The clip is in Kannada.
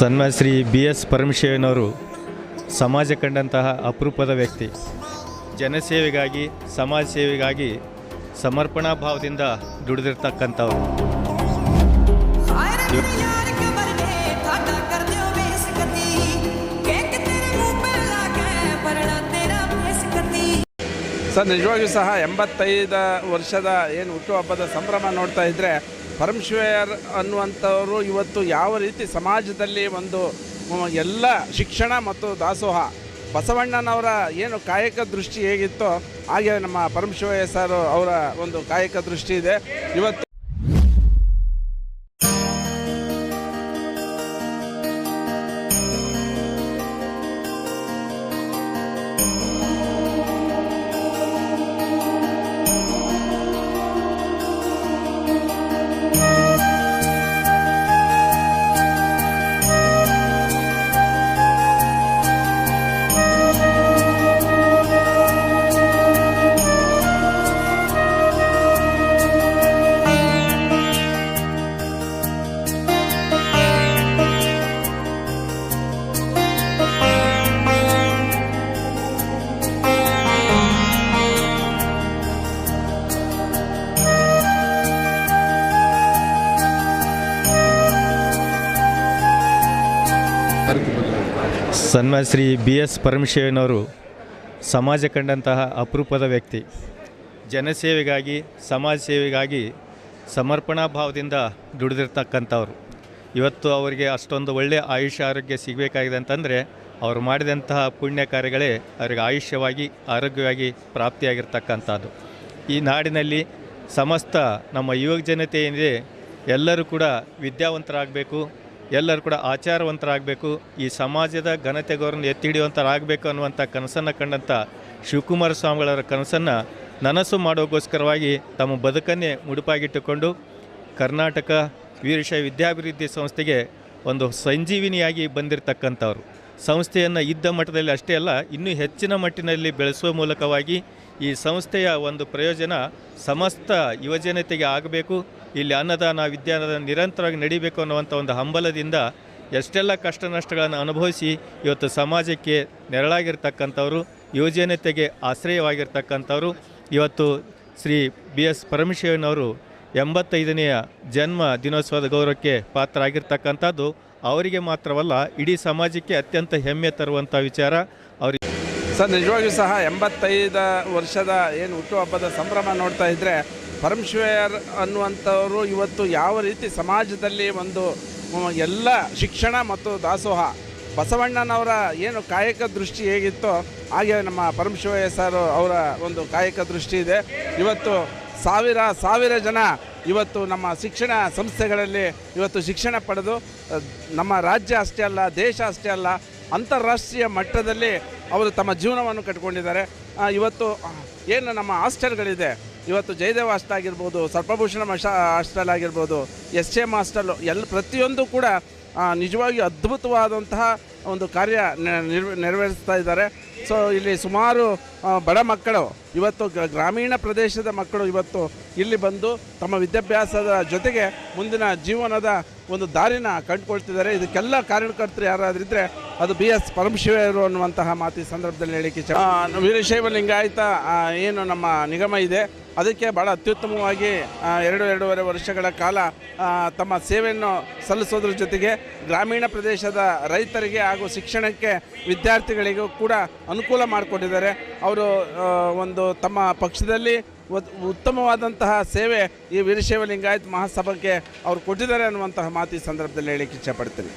ಸನ್ಮ ಶ್ರೀ ಬಿ ಎಸ್ ಪರಮಶಿವನವರು ಸಮಾಜ ಕಂಡಂತಹ ಅಪರೂಪದ ವ್ಯಕ್ತಿ. ಜನಸೇವೆಗಾಗಿ, ಸಮಾಜ ಸೇವೆಗಾಗಿ ಸಮರ್ಪಣಾ ಭಾವದಿಂದ ದುಡಿದಿರ್ತಕ್ಕಂಥವ್ರು. ಸರ್, ನಿಜವಾಗಿಯೂ ಸಹ ಎಂಬತ್ತೈದು ವರ್ಷದ ಏನು ಹುಟ್ಟುಹಬ್ಬದ ಸಂಭ್ರಮ ನೋಡ್ತಾ ಇದ್ದರೆ ಪರಮಶಿವಯರ್ ಅನ್ನುವಂಥವರು ಇವತ್ತು ಯಾವ ರೀತಿ ಸಮಾಜದಲ್ಲಿ ಒಂದು ಎಲ್ಲ ಶಿಕ್ಷಣ ಮತ್ತು ದಾಸೋಹ, ಬಸವಣ್ಣನವರ ಏನು ಕಾಯಕ ದೃಷ್ಟಿ ಹೇಗಿತ್ತೋ ಹಾಗೆ ನಮ್ಮ ಪರಮಶಿವಯ್ಯ ಸರ್ ಅವರ ಒಂದು ಕಾಯಕ ದೃಷ್ಟಿ ಇದೆ. ಇವತ್ತು ಸನ್ಮಾನ್ಯ ಶ್ರೀ ಬಿ ಎಸ್ ಪರಮಶಿವನವರು ಸಮಾಜ ಕಂಡಂತಹ ಅಪರೂಪದ ವ್ಯಕ್ತಿ. ಜನಸೇವೆಗಾಗಿ, ಸಮಾಜ ಸೇವೆಗಾಗಿ ಸಮರ್ಪಣಾ ಭಾವದಿಂದ ದುಡಿದಿರ್ತಕ್ಕಂಥವ್ರು. ಇವತ್ತು ಅವರಿಗೆ ಅಷ್ಟೊಂದು ಒಳ್ಳೆಯ ಆಯುಷ್ಯ ಆರೋಗ್ಯ ಸಿಗಬೇಕಾಗಿದೆ ಅಂತಂದರೆ, ಅವರು ಮಾಡಿದಂತಹ ಪುಣ್ಯ ಕಾರ್ಯಗಳೇ ಅವರಿಗೆ ಆಯುಷ್ಯವಾಗಿ, ಆರೋಗ್ಯವಾಗಿ ಪ್ರಾಪ್ತಿಯಾಗಿರ್ತಕ್ಕಂಥದ್ದು. ಈ ನಾಡಿನಲ್ಲಿ ಸಮಸ್ತ ನಮ್ಮ ಯುವಕ ಜನತೆ ಏನಿದೆ ಎಲ್ಲರೂ ಕೂಡ ವಿದ್ಯಾವಂತರಾಗಬೇಕು. ಎಲ್ಲರೂ ಕೂಡ ಆಚಾರವಂತರಾಗಬೇಕು. ಈ ಸಮಾಜದ ಘನತೆ ಗೌರವ ಎತ್ತಿ ಹಿಡಿಯುವಂಥರಾಗಬೇಕು ಅನ್ನುವಂಥ ಕನಸನ್ನು ಕಂಡಂಥ ಶಿವಕುಮಾರ ಸ್ವಾಮಿಗಳವರ ಕನಸನ್ನು ನನಸು ಮಾಡೋಕ್ಕೋಸ್ಕರವಾಗಿ ತಮ್ಮ ಬದುಕನ್ನೇ ಮುಡುಪಾಗಿಟ್ಟುಕೊಂಡು ಕರ್ನಾಟಕ ವೀರಶೈವ ವಿದ್ಯಾಭಿವೃದ್ಧಿ ಸಂಸ್ಥೆಗೆ ಒಂದು ಸಂಜೀವಿನಿಯಾಗಿ ಬಂದಿರತಕ್ಕಂಥವ್ರು. ಸಂಸ್ಥೆಯನ್ನು ಇದ್ದ ಮಟ್ಟದಲ್ಲಿ ಅಷ್ಟೇ ಅಲ್ಲ, ಇನ್ನೂ ಹೆಚ್ಚಿನ ಮಟ್ಟಿನಲ್ಲಿ ಬೆಳೆಸುವ ಮೂಲಕವಾಗಿ ಈ ಸಂಸ್ಥೆಯ ಒಂದು ಪ್ರಯೋಜನ ಸಮಸ್ತ ಯುವಜನತೆಗೆ ಆಗಬೇಕು. ಇಲ್ಲಿ ಅನ್ನದಾನ, ವಿದ್ಯಾದಾನ ನಿರಂತರವಾಗಿ ನಡಿಬೇಕು ಅನ್ನುವಂಥ ಒಂದು ಹಂಬಲದಿಂದ ಎಷ್ಟೆಲ್ಲ ಕಷ್ಟ ನಷ್ಟಗಳನ್ನು ಅನುಭವಿಸಿ ಇವತ್ತು ಸಮಾಜಕ್ಕೆ ನೆರಳಾಗಿರ್ತಕ್ಕಂಥವ್ರು, ಯುವಜನತೆಗೆ ಆಶ್ರಯವಾಗಿರ್ತಕ್ಕಂಥವ್ರು. ಇವತ್ತು ಶ್ರೀ ಬಿ ಎಸ್ ಪರಮೇಶ್ವರನವರು ಎಂಬತ್ತೈದನೆಯ ಜನ್ಮ ದಿನೋತ್ಸವದ ಗೌರವಕ್ಕೆ ಪಾತ್ರರಾಗಿರ್ತಕ್ಕಂಥದ್ದು. ಅವರಿಗೆ ಮಾತ್ರವಲ್ಲ, ಇಡೀ ಸಮಾಜಕ್ಕೆ ಅತ್ಯಂತ ಹೆಮ್ಮೆ ತರುವಂಥ ವಿಚಾರ. ಅವರಿಗೆ ಸರ್ ನಿಜವಾಗಿಯೂ ಸಹ ಎಂಬತ್ತೈದು ವರ್ಷದ ಏನು ಹುಟ್ಟುಹಬ್ಬದ ಸಂಭ್ರಮ ನೋಡ್ತಾ ಇದ್ದರೆ ಪರಮೇಶ್ವರ್ ಅನ್ನುವಂಥವರು ಇವತ್ತು ಯಾವ ರೀತಿ ಸಮಾಜದಲ್ಲಿ ಒಂದು ಎಲ್ಲ ಶಿಕ್ಷಣ ಮತ್ತು ದಾಸೋಹ, ಬಸವಣ್ಣನವರ ಏನು ಕಾಯಕ ದೃಷ್ಟಿ ಹೇಗಿತ್ತೋ ಹಾಗೆ ನಮ್ಮ ಪರಮಶಿವಯ್ಯ ಸರ್ ಅವರ ಒಂದು ಕಾಯಕ ದೃಷ್ಟಿ ಇದೆ. ಇವತ್ತು ಸಾವಿರ ಸಾವಿರ ಜನ ಇವತ್ತು ನಮ್ಮ ಶಿಕ್ಷಣ ಸಂಸ್ಥೆಗಳಲ್ಲಿ ಇವತ್ತು ಶಿಕ್ಷಣ ಪಡೆದು ನಮ್ಮ ರಾಜ್ಯ ಅಷ್ಟೇ ಅಲ್ಲ, ದೇಶ ಅಷ್ಟೇ ಅಲ್ಲ ಅಂತಾರಾಷ್ಟ್ರೀಯ ಮಟ್ಟದಲ್ಲಿ ಅವರು ತಮ್ಮ ಜೀವನವನ್ನು ಕಟ್ಕೊಂಡಿದ್ದಾರೆ. ಇವತ್ತು ಏನು ನಮ್ಮ ಹಾಸ್ಟೆಲ್ಗಳಿದೆ. ಇವತ್ತು ಜಯದೇವ ಹಾಸ್ಟೆಲ್ ಆಗಿರ್ಬೋದು ಸರ್ಪಭೂಷಣ ಮಶ ಹಾಸ್ಟೆಲ್ ಆಗಿರ್ಬೋದು, ಎಸ್ ಎಂ ಹಾಸ್ಟೆಲ್, ಎಲ್ಲ ಪ್ರತಿಯೊಂದು ಕೂಡ ನಿಜವಾಗಿ ಅದ್ಭುತವಾದಂತಹ ಒಂದು ಕಾರ್ಯ ನೆರವೇರಿಸ್ತಾ ಇದ್ದಾರೆ. ಸೊ, ಇಲ್ಲಿ ಸುಮಾರು ಬಡ ಮಕ್ಕಳು, ಇವತ್ತು ಗ್ರ- ಗ್ರಾಮೀಣ ಪ್ರದೇಶದ ಮಕ್ಕಳು ಇವತ್ತು ಇಲ್ಲಿ ಬಂದು ತಮ್ಮ ವಿದ್ಯಾಭ್ಯಾಸದ ಜೊತೆಗೆ ಮುಂದಿನ ಜೀವನದ ಒಂದು ದಾರಿನ ಕಂಡುಕೊಳ್ತಿದ್ದಾರೆ. ಇದಕ್ಕೆಲ್ಲ ಕಾರ್ಯಕರ್ತರು ಯಾರಾದ್ರಿದ್ರೆ ಅದು ಬಿ ಎಸ್ ಪರಮಶಿವರು ಅನ್ನುವಂತಹ ಮಾತು ಈ ಸಂದರ್ಭದಲ್ಲಿ ಹೇಳಿಕೆ ವೀರಶೈವ ಲಿಂಗಾಯತ ಏನು ನಮ್ಮ ನಿಗಮ ಇದೆ. ಅದಕ್ಕೆ ಭಾಳ ಅತ್ಯುತ್ತಮವಾಗಿ ಎರಡು, ಎರಡೂವರೆ ವರ್ಷಗಳ ಕಾಲ ತಮ್ಮ ಸೇವೆಯನ್ನು ಸಲ್ಲಿಸೋದ್ರ ಜೊತೆಗೆ ಗ್ರಾಮೀಣ ಪ್ರದೇಶದ ರೈತರಿಗೆ ಹಾಗೂ ಶಿಕ್ಷಣಕ್ಕೆ ವಿದ್ಯಾರ್ಥಿಗಳಿಗೂ ಕೂಡ ಅನುಕೂಲ ಮಾಡಿಕೊಟ್ಟಿದ್ದಾರೆ ಅವರು ಒಂದು ತಮ್ಮ ಪಕ್ಷದಲ್ಲಿ ಉತ್- ಉತ್ತಮವಾದಂತಹ ಸೇವೆ ಈ ವೀರಶೈವ ಲಿಂಗಾಯತ್ ಮಹಾಸಭಕ್ಕೆ ಅವರು ಕೊಟ್ಟಿದ್ದಾರೆ ಅನ್ನುವಂತಹ ಮಾತು ಈ ಸಂದರ್ಭದಲ್ಲಿ ಹೇಳಿಕ್ಕೆ ಇಚ್ಛಪಡ್ತೀನಿ.